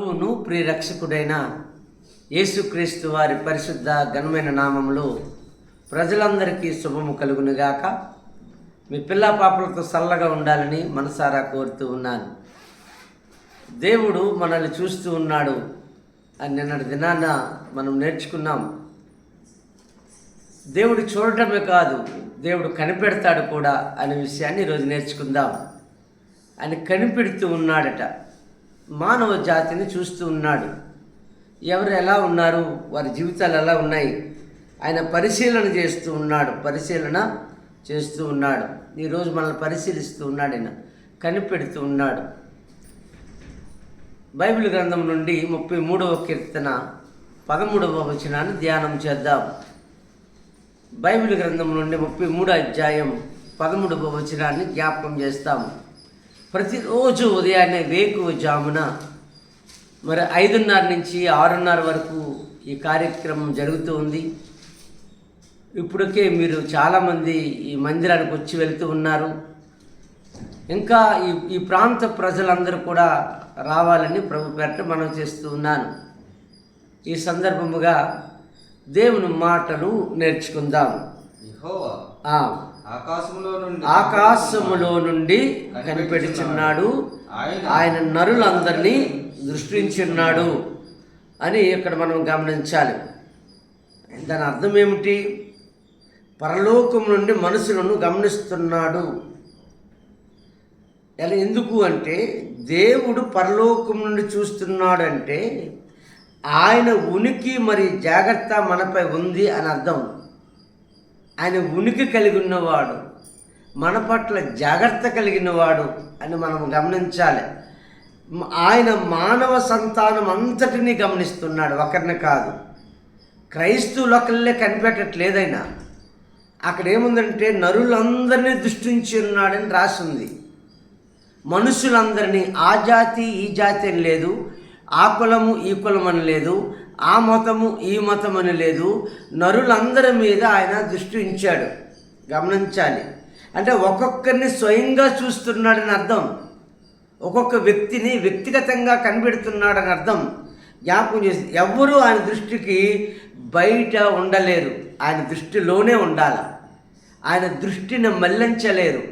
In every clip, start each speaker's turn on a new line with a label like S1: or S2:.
S1: ప్రభువును ప్రియరక్షకుడైన యేసుక్రీస్తు వారి పరిశుద్ధ ఘనమైన నామంలో ప్రజలందరికీ శుభము కలుగునుగాక. మీ పిల్ల పాపలతో చల్లగా ఉండాలని మనసారా కోరుతూ ఉన్నాను. దేవుడు మనల్ని చూస్తూ ఉన్నాడు అని నిన్నటి దినాన మనం నేర్చుకున్నాం. దేవుడు చూడటమే కాదు దేవుడు కనిపెడతాడు కూడా అనే విషయాన్ని ఈరోజు నేర్చుకుందాం అని కనిపెడుతూ ఉన్నాడట. మానవ జాతిని చూస్తూ ఉన్నాడు. ఎవరు ఎలా ఉన్నారు? వారి జీవితాలు ఎలా ఉన్నాయి? ఆయన పరిశీలన చేస్తూ ఉన్నాడు. పరిశీలన చేస్తూ ఉన్నాడు. ఈరోజు మనల్ని పరిశీలిస్తూ ఉన్నాడు ఆయన కనిపెడుతూ ఉన్నాడు. బైబిల్ గ్రంథం నుండి ముప్పై మూడవ కీర్తన పదమూడవ వచనాన్ని ధ్యానం చేద్దాం. బైబిల్ గ్రంథం నుండి ముప్పై మూడో అధ్యాయం పదమూడవ వచనాన్ని జ్ఞాపకం చేస్తాము. ప్రతిరోజు ఉదయాన్నే వేకువ జామున మరి ఐదున్నర నుంచి ఆరున్నర వరకు ఈ కార్యక్రమం జరుగుతూ ఉంది. ఇప్పటికే మీరు చాలామంది ఈ మందిరానికి వచ్చి వెళ్తూ ఉన్నారు. ఇంకా ఈ ఈ ప్రాంత ప్రజలందరూ కూడా రావాలని ప్రభు పేరట మనం చేస్తూ ఉన్నాను. ఈ సందర్భముగా దేవుని మాటలు నేర్చుకుందాం.
S2: ఆకాశములో నుండి
S1: కనిపెడుచున్నాడు ఆయన నరులందరినీ దృష్టించున్నాడు అని ఇక్కడ మనం గమనించాలి. దాని అర్థం ఏమిటి? పరలోకం నుండి మనుషులను గమనిస్తున్నాడు. ఎలా ఎందుకు అంటే దేవుడు పరలోకం నుండి చూస్తున్నాడంటే ఆయన ఉనికి మరి జాగ్రత్త మనపై ఉంది అని అర్థం. ఆయన ఉనికి కలిగి ఉన్నవాడు మన పట్ల జాగ్రత్త కలిగినవాడు అని మనం గమనించాలి. ఆయన మానవ సంతానం అంతటినీ గమనిస్తున్నాడు ఒకరిని కాదు. క్రైస్తవులొకళ్ళే కనిపెట్టట్లేదైనా. అక్కడ ఏముందంటే నరులందరినీ దృష్టించి ఉన్నాడని రాసింది. మనుషులందరినీ ఆ జాతి ఈ జాతి అని లేదు ఆ కులము ఈ కులం అని లేదు ఆ మతము ఈ మతం అని లేదు. నరులందరి మీద ఆయన దృష్టి ఉంచాడు. గమనించాలి. అంటే ఒక్కొక్కరిని స్వయంగా చూస్తున్నాడని అర్థం. ఒక్కొక్క వ్యక్తిని వ్యక్తిగతంగా కనిపెడుతున్నాడని అర్థం. జ్ఞాపకం చేసి ఎవ్వరూ ఆయన దృష్టికి బయట ఉండలేరు. ఆయన దృష్టిలోనే ఉండాలి. ఆయన దృష్టిని మళ్ళించలేరు.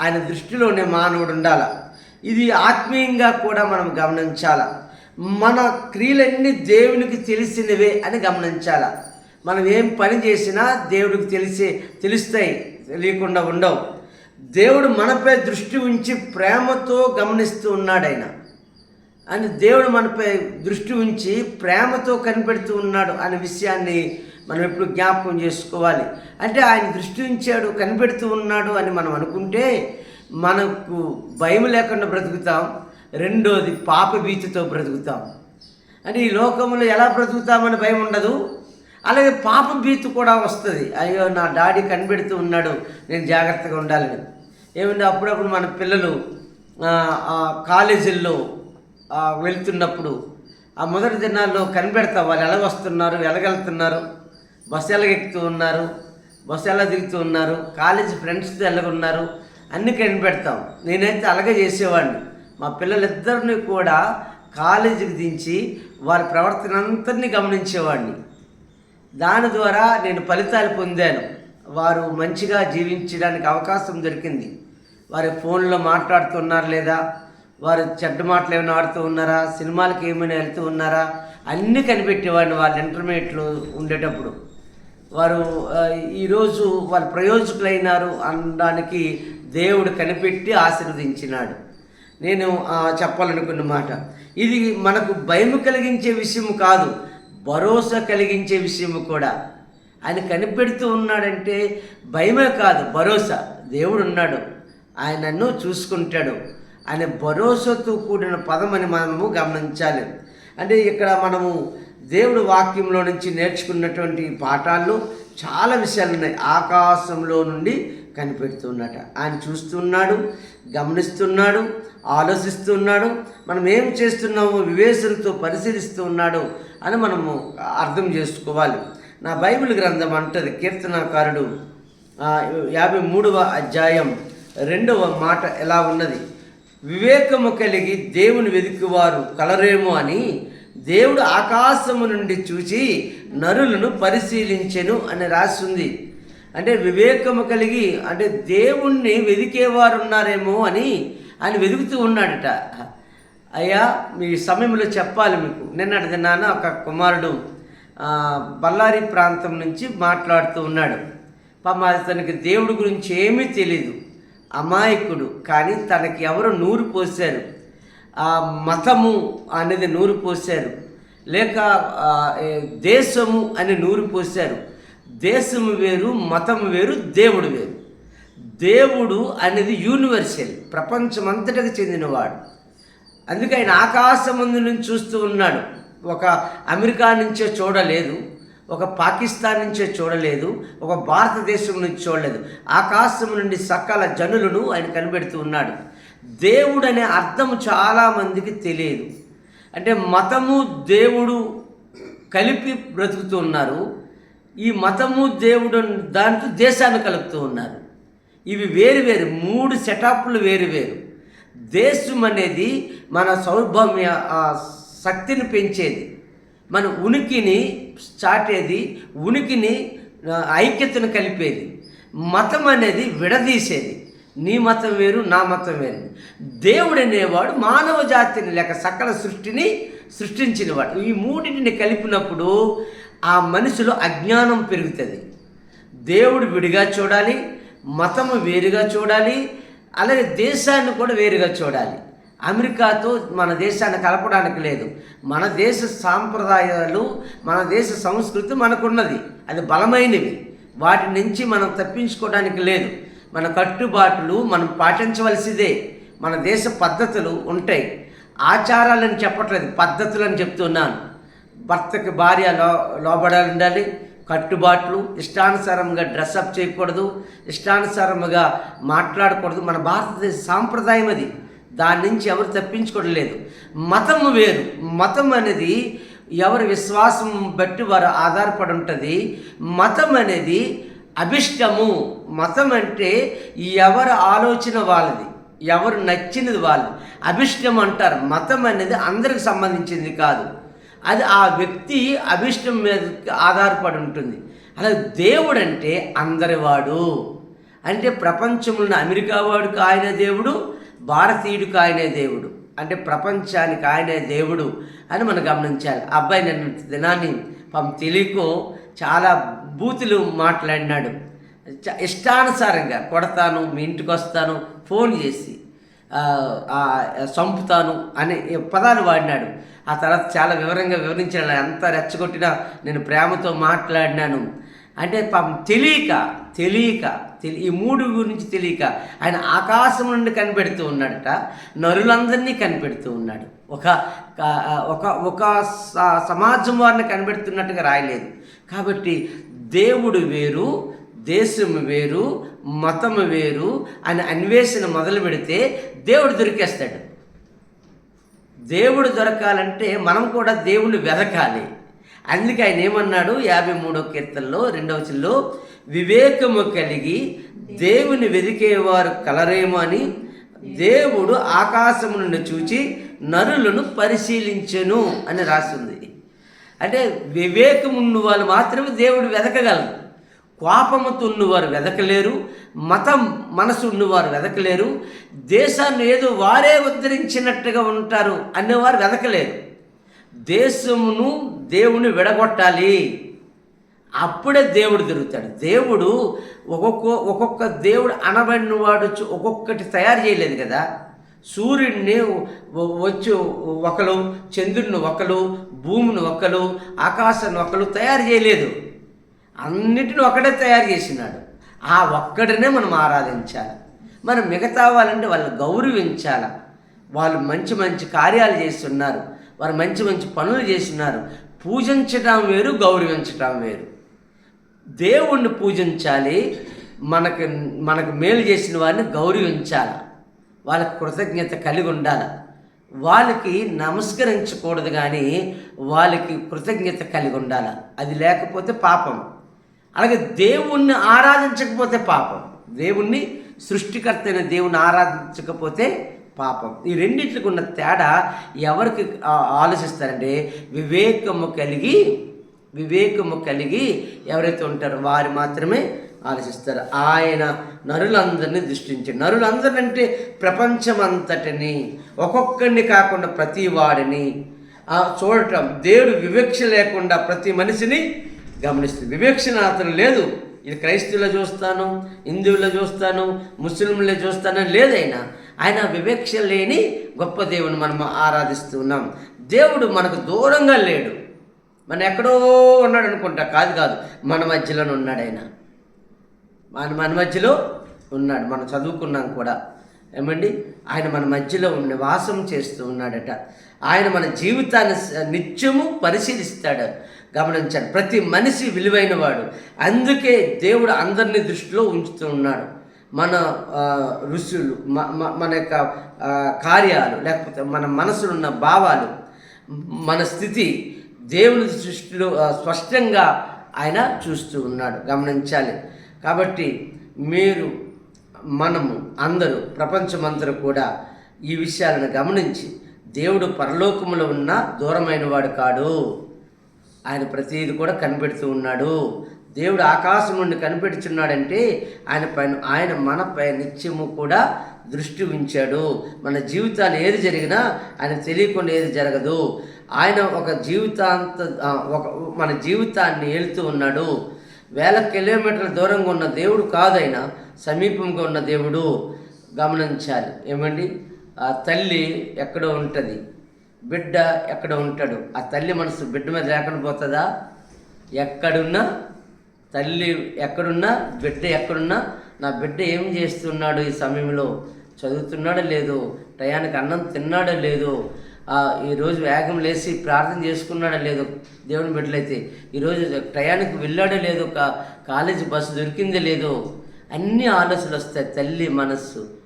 S1: ఆయన దృష్టిలోనే మానవుడు ఉండాల. ఇది ఆత్మీయంగా కూడా మనం గమనించాలా. మన క్రియలన్నీ దేవునికి తెలిసినవే అని గమనించాల. మనం ఏం పని చేసినా దేవుడికి తెలిసే తెలుస్తాయి తెలియకుండా ఉండవు. దేవుడు మనపై దృష్టి ఉంచి ప్రేమతో గమనిస్తూ ఉన్నాడు ఆయన అని దేవుడు మనపై దృష్టి ఉంచి ప్రేమతో కనిపెడుతూ ఉన్నాడు అనే విషయాన్ని మనం ఎప్పుడు జ్ఞాపకం చేసుకోవాలి. అంటే ఆయన దృష్టి ఉంచాడు కనిపెడుతూ ఉన్నాడు అని మనం అనుకుంటే మనకు భయం లేకుండా బ్రతుకుతాం. రెండోది పాప భీతితో బ్రతుకుతాం. అంటే ఈ లోకంలో ఎలా బ్రతుకుతామని భయం ఉండదు. అలాగే పాప భీతి కూడా వస్తుంది. అయ్యో నా డాడీ కనిపెడుతూ ఉన్నాడు. నేను జాగ్రత్తగా ఉండాలని. ఏమంటే అప్పుడప్పుడు మన పిల్లలు కాలేజీల్లో వెళ్తున్నప్పుడు ఆ మొదటి దినాల్లో కనిపెడతాం. వాళ్ళు ఎలా వస్తున్నారు ఎలాగెళ్తున్నారు బస్సు ఎలాగెక్కుతూ ఉన్నారు బస్సు ఎలా దిగుతూ ఉన్నారు కాలేజీ ఫ్రెండ్స్తో ఎలాగున్నారు అన్నీ కనిపెడతాం. నేనైతే అలాగే చేసేవాడిని. మా పిల్లలిద్దరిని కూడా కాలేజీకి దించి వారి ప్రవర్తన అంతటినీ గమనించేవాడిని. దాని ద్వారా నేను ఫలితాలు పొందాను. వారు మంచిగా జీవించడానికి అవకాశం దొరికింది. వారి ఫోన్లో మాట్లాడుతున్నారు లేదా? వారు చెడ్డ మాటలు ఏమైనా ఆడుతూ ఉన్నారా? సినిమాలకు ఏమైనా వెళ్తూ ఉన్నారా? అన్నీ కనిపెట్టేవాడిని వాళ్ళ ఇంటర్మీడియట్లో ఉండేటప్పుడు. వారు ఈరోజు వాళ్ళు ప్రయోజకులైనారు అనడానికి దేవుడు కనిపెట్టి ఆశీర్వదించినాడు. నేను చెప్పాలనుకున్న మాట. ఇది మనకు భయం కలిగించే విషయం కాదు భరోసా కలిగించే విషయం కూడా. ఆయన కనిపెడుతూ ఉన్నాడంటే భయమే కాదు భరోసా. దేవుడు ఉన్నాడు ఆయన నన్ను చూసుకుంటాడు. ఆయన భరోసాతో కూడిన పదమని మనము గమనించాలి. అంటే ఇక్కడ మనము దేవుడు వాక్యంలో నుంచి నేర్చుకున్నటువంటి పాఠాల్లో చాలా విషయాలు ఉన్నాయి. ఆకాశంలో నుండి కనిపెడుతున్నట. ఆయన చూస్తున్నాడు గమనిస్తున్నాడు ఆలోచిస్తున్నాడు మనం ఏం చేస్తున్నామో వివేచనతో పరిశీలిస్తూ ఉన్నాడు అని మనము అర్థం చేసుకోవాలి. నా బైబిల్ గ్రంథం అంటది కీర్తనాకారుడు యాభై మూడవ అధ్యాయం రెండవ మాట ఎలా ఉన్నది? వివేకము కలిగి దేవుని వెతికివారు కలరేమో అని దేవుడు ఆకాశము నుండి చూసి నరులను పరిశీలించెను అని రాస్తుంది అంటే వివేకము కలిగి అంటే దేవుణ్ణి వెదికేవారు ఉన్నారేమో అని ఆయన వెతుకుతూ ఉన్నాడట. అయ్యా మీ సమయంలో చెప్పాలి మీకు. నిన్నటి దినాన ఒక కుమారుడు బళ్ళారి ప్రాంతం నుంచి మాట్లాడుతూ ఉన్నాడు. పాపం తనకి దేవుడి గురించి ఏమీ తెలియదు అమాయకుడు కానీ తనకి ఎవరు నూరు పోశారు. ఆ మతము అనేది నూరు పోశారు. లేక దేశము అని నూరు పోశారు. దేశము వేరు మతము వేరు దేవుడు వేరు. దేవుడు అనేది యూనివర్సల్ ప్రపంచమంతటికి చెందినవాడు. అందుకే ఆయన ఆకాశమందు నుంచి చూస్తూ ఉన్నాడు. ఒక అమెరికా నుంచే చూడలేదు ఒక పాకిస్తాన్ నుంచే చూడలేదు ఒక భారతదేశం నుంచి చూడలేదు. ఆకాశం నుండి సకల జనులను ఆయన కనిపెడుతూ ఉన్నాడు. దేవుడు అనే అర్థం చాలామందికి తెలియదు. అంటే మతము దేవుడు కలిపి బ్రతుకుతూ ఉన్నారు. ఈ మతము దేవుడు దాంతో దేశాన్ని కలుపుతూ ఉన్నారు. ఇవి వేరు వేరు మూడు సెటప్లు వేరు వేరు. దేశం అనేది మన సౌభమ్య శక్తిని పెంచేది. మన ఉనికిని చాటేది ఉనికిని ఐక్యతను కలిపేది. మతం అనేది విడదీసేది. నీ మతం వేరు నా మతం వేరు. దేవుడు అనేవాడు మానవ జాతిని లేక సకల సృష్టిని సృష్టించినవాడు. ఈ మూడింటిని కలిపినప్పుడు ఆ మనిషిలో అజ్ఞానం పెరుగుతుంది. దేవుడు విడిగా చూడాలి మతము వేరుగా చూడాలి అలాగే దేశాన్ని కూడా వేరుగా చూడాలి. అమెరికాతో మన దేశాన్ని కలపడానికి లేదు. మన దేశ సాంప్రదాయాలు మన దేశ సంస్కృతి మనకున్నది. అది బలమైనవి. వాటి నుంచి మనం తప్పించుకోవడానికి లేదు. మన కట్టుబాట్లు మనం పాటించవలసిదే. మన దేశ పద్ధతులు ఉంటాయి. ఆచారాలని చెప్పట్లేదు పద్ధతులు అని చెప్తున్నాను. భర్తకి భార్య లో లోబడాలి ఉండాలి కట్టుబాట్లు ఇష్టానుసారంగా డ్రెస్అప్ చేయకూడదు ఇష్టానుసారముగా మాట్లాడకూడదు. మన భారతదేశ సాంప్రదాయం అది. దాని నుంచి ఎవరు తప్పించుకోవడం లేదు. మతం వేరు. మతం అనేది ఎవరి విశ్వాసం బట్టి వారు ఆధారపడి ఉంటుంది. మతం అనేది అభిష్టము. మతం అంటే ఎవరి ఆలోచన వాళ్ళది. ఎవరు నచ్చినది వాళ్ళు అభిష్టం అంటారు. మతం అనేది అందరికి సంబంధించింది కాదు. అది ఆ వ్యక్తి అభిష్టం మీద ఆధారపడి ఉంటుంది. అలా దేవుడు అంటే అందరివాడు. అంటే ప్రపంచంలో అమెరికా వాడికి ఆయన దేవుడు భారతీయుడికి ఆయనే దేవుడు. అంటే ప్రపంచానికి ఆయనే దేవుడు అని మనం గమనించాలి. అబ్బాయి నిన్న దినాన్ని పాపం తెలియకో చాలా బూతులు మాట్లాడినాడు. చ- ఇష్టానుసారంగా కొడతాను మీ ఇంటికి వస్తాను ఫోన్ చేసి చంపుతాను అనే పదాలు వాడినాడు. ఆ తర్వాత చాలా వివరంగా వివరించాడు. ఎంత రెచ్చగొట్టినా నేను ప్రేమతో మాట్లాడినాను. అంటే పాపం తెలియక తెలియక తెలి ఈ మూడు గురించి తెలియక ఆయన ఆకాశం నుండి కనిపెడుతూ ఉన్నాడట నరులందరినీ కనిపెడుతూ ఉన్నాడు. ఒక ఒక ఒక స- సమాజం వారిని కనిపెడుతున్నట్టుగా రాయలేదు. కాబట్టి దేవుడు వేరు దేశం వేరు మతము వేరు అని అన్వేషణ మొదలు పెడితే దేవుడు దొరికేస్తాడు. దేవుడు దొరకాలంటే మనం కూడా దేవుణ్ణి వెదకాలి. అందుకే ఆయన ఏమన్నాడు? యాభై మూడో కీర్తనలో రెండవ చిల్లో వివేకము కలిగి దేవుని వెదికేవారు కలరేమో అని దేవుడు ఆకాశము నుండి చూచి నరులను పరిశీలించెను అని రాస్తుంది అంటే వివేకం ఉన్న వాళ్ళు మాత్రమే దేవుడు వెదకగలరు. కోపముతో ఉన్నవారు వెదకలేరు మతం మనసు ఉన్నవారు వెదకలేరు దేశాన్ని ఏదో వారే ఉద్ధరించినట్టుగా ఉంటారు అనేవారు వెదకలేరు. దేశమును దేవుని విడగొట్టాలి. అప్పుడే దేవుడు దొరుకుతాడు దేవుడు ఒక్కొక్క ఒక్కొక్క దేవుడు అనబడిన వాడు ఒక్కొక్కటి తయారు చేయలేదు కదా. సూర్యుడిని వచ్చి ఒకరు చంద్రుడిని ఒకరు భూమిని ఒకరు ఆకాశాన్ని ఒకరు తయారు చేయలేదు. అన్నిటిని ఒకడే తయారు చేసినాడు. ఆ ఒక్కడినే మనం ఆరాధించాలి. మనం మిగతా వాళ్ళంటే వాళ్ళని గౌరవించాల? వాళ్ళు మంచి మంచి కార్యాలు చేస్తున్నారు. వారు మంచి మంచి పనులు చేస్తున్నారు. పూజించటం వేరు గౌరవించటం వేరు. దేవుణ్ణి పూజించాలి. మనకు మనకు మేలు చేసిన వారిని గౌరవించాలి? వాళ్ళకి కృతజ్ఞత కలిగి ఉండాలి? వాళ్ళకి నమస్కరించకూడదు కానీ వాళ్ళకి కృతజ్ఞత కలిగి ఉండాలి? అది లేకపోతే పాపం. అలాగే దేవుణ్ణి ఆరాధించకపోతే పాపం. దేవుణ్ణి సృష్టికర్త అయిన దేవుణ్ణి ఆరాధించకపోతే పాపం. ఈ రెండింటికి ఉన్న తేడా ఎవరికి ఆలోచిస్తారంటే వివేకము కలిగి వివేకము కలిగి ఎవరైతే ఉంటారో వారు మాత్రమే ఆలోచిస్తారు. ఆయన నరులందరినీ దృష్టించి నరులందరినీ అంటే ప్రపంచమంతటిని ఒక్కొక్కరిని కాకుండా ప్రతి వాడిని చూడటం. దేవుడు వివక్ష లేకుండా ప్రతి మనిషిని గమనిస్తుంది. వివేక్షణ అతను లేదు. ఇది క్రైస్తవులో చూస్తాను హిందువుల్లో చూస్తాను ముస్లింలో చూస్తాను లేదైనా ఆయన. వివక్ష లేని గొప్ప దేవుని మనం ఆరాధిస్తున్నాం దేవుడు మనకు దూరంగా లేడు. మన ఎక్కడో ఉన్నాడు అనుకుంటా. కాదు కాదు. మన మధ్యలోనే ఉన్నాడు ఆయన. మన మన మధ్యలో ఉన్నాడు. మనం చదువుకున్నాం కూడా. ఏమండి? ఆయన మన మధ్యలో ఉండి వాసం చేస్తూ ఉన్నాడట. ఆయన మన జీవితాన్ని నిత్యము పరిశీలిస్తాడు. గమనించండి. ప్రతి మనిషి విలువైన వాడు అందుకే దేవుడు అందరినీ దృష్టిలో ఉంచుతున్నాడు. మన ఋషులు మ- మ- మన యొక్క కార్యాలు లేకపోతే మన మనసులో ఉన్న భావాలు మన స్థితి దేవుని దృష్టిలో స్పష్టంగా ఆయన చూస్తూ ఉన్నాడు. గమనించాలి. కాబట్టి మీరు మనము అందరూ ప్రపంచమందరూ కూడా ఈ విషయాలను గమనించి దేవుడు పరలోకములో ఉన్న దూరమైన వాడు కాడు. ఆయన ప్రతీది కూడా కనిపెడుతూ ఉన్నాడు. దేవుడు ఆకాశం నుండి కనిపెడుచున్నాడంటే ఆయన పైన ఆయన మనపై నిత్యము కూడా దృష్టి ఉంచాడు. మన జీవితాలు ఏది జరిగినా ఆయన తెలియకుండా ఏది జరగదు. ఆయన ఒక జీవితాంత ఒక మన జీవితాన్ని ఏలుతూ ఉన్నాడు. వేల కిలోమీటర్ల దూరంగా ఉన్న దేవుడు కాదైన సమీపంగా ఉన్న దేవుడు గమనించాలి. ఏమండి? ఆ తల్లి ఎక్కడో ఉంటుంది. బిడ్డ ఎక్కడ ఉంటాడు? ఆ తల్లి మనసు బిడ్డ మీద లేకుండా పోతుందా? ఎక్కడున్నా తల్లి ఎక్కడున్నా బిడ్డ ఎక్కడున్నా నా బిడ్డ ఏం చేస్తున్నాడు ఈ సమయంలో? చదువుతున్నాడో లేదో? టయానికి అన్నం తిన్నాడో లేదో? ఈరోజు వేగం లేచి ప్రార్థన చేసుకున్నాడో లేదో? దేవుని బిడ్డలైతే ఈరోజు టయానికి వెళ్ళాడో లేదో? కాలేజీ బస్సు దొరికిందో లేదో? అన్ని ఆలోచనలు వస్తాయి. తల్లి మనస్సు.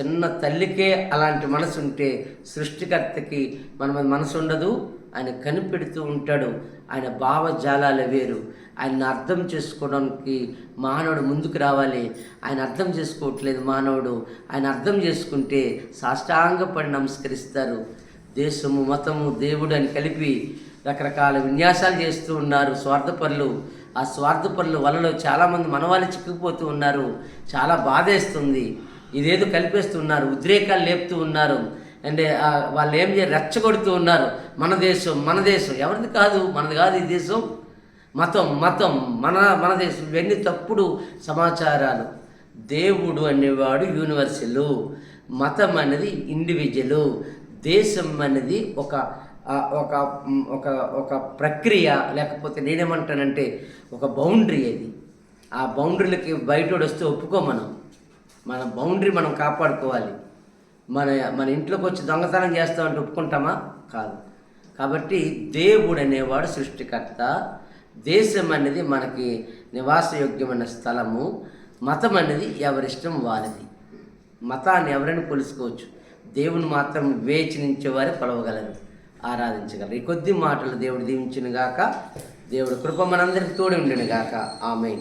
S1: చిన్న తల్లికే అలాంటి మనసు ఉంటే సృష్టికర్తకి మన మనసు ఉండదు ఆయన కనిపెడుతూ ఉంటాడు. ఆయన భావజాలాలు వేరు. ఆయన అర్థం చేసుకోవడానికి మానవుడు ముందుకు రావాలి. ఆయన అర్థం చేసుకోవట్లేదు మానవుడు. ఆయన అర్థం చేసుకుంటే సాష్టాంగపడి నమస్కరిస్తారు. దేశము మతము దేవుడు అని కలిపి రకరకాల విన్యాసాలు చేస్తూ ఉన్నారు స్వార్థపరులు. ఆ స్వార్థపరుల వలలో చాలామంది మనవాళ్ళు చిక్కుకుపోతూ ఉన్నారు. చాలా బాధేస్తుంది. ఇదేదో కలిపేస్తున్నారు ఉద్రేకాలు లేపుతూ ఉన్నారు. అంటే వాళ్ళు ఏం చేయ రెచ్చగొడుతూ ఉన్నారు. మన దేశం మన దేశం. ఎవరిది కాదు మనది కాదు ఈ దేశం. మతం మతం. మన మన దేశం. ఇవన్నీ తప్పుడు సమాచారాలు. దేవుడు అనేవాడు యూనివర్సల్. మతం అనేది ఇండివిజువల్. దేశం అనేది ఒక ఒక ఒక ఒక ప్రక్రియ. లేకపోతే నేనేమంటానంటే ఒక బౌండరీ అది. ఆ బౌండరీలకి బయటోడు వస్తే ఒప్పుకో మనం. మన బౌండరీ మనం కాపాడుకోవాలి. మన మన ఇంట్లోకి వచ్చి దొంగతనం చేస్తామంటే ఒప్పుకుంటామా? కాదు. కాబట్టి దేవుడు అనేవాడు సృష్టికర్త. దేశం అనేది మనకి నివాసయోగ్యమైన స్థలము. మతం అనేది ఎవరిష్టం వారిది. మతాన్ని ఎవరైనా కొలుసుకోవచ్చు. దేవుని మాత్రం వేచి వారే కొలవగలరు ఆరాధించగలరు. ఈ కొద్ది మాటలు దేవుడు దీవించిన గాక దేవుడు కృప మనందరికి తోడి ఉండిన గాక ఆమె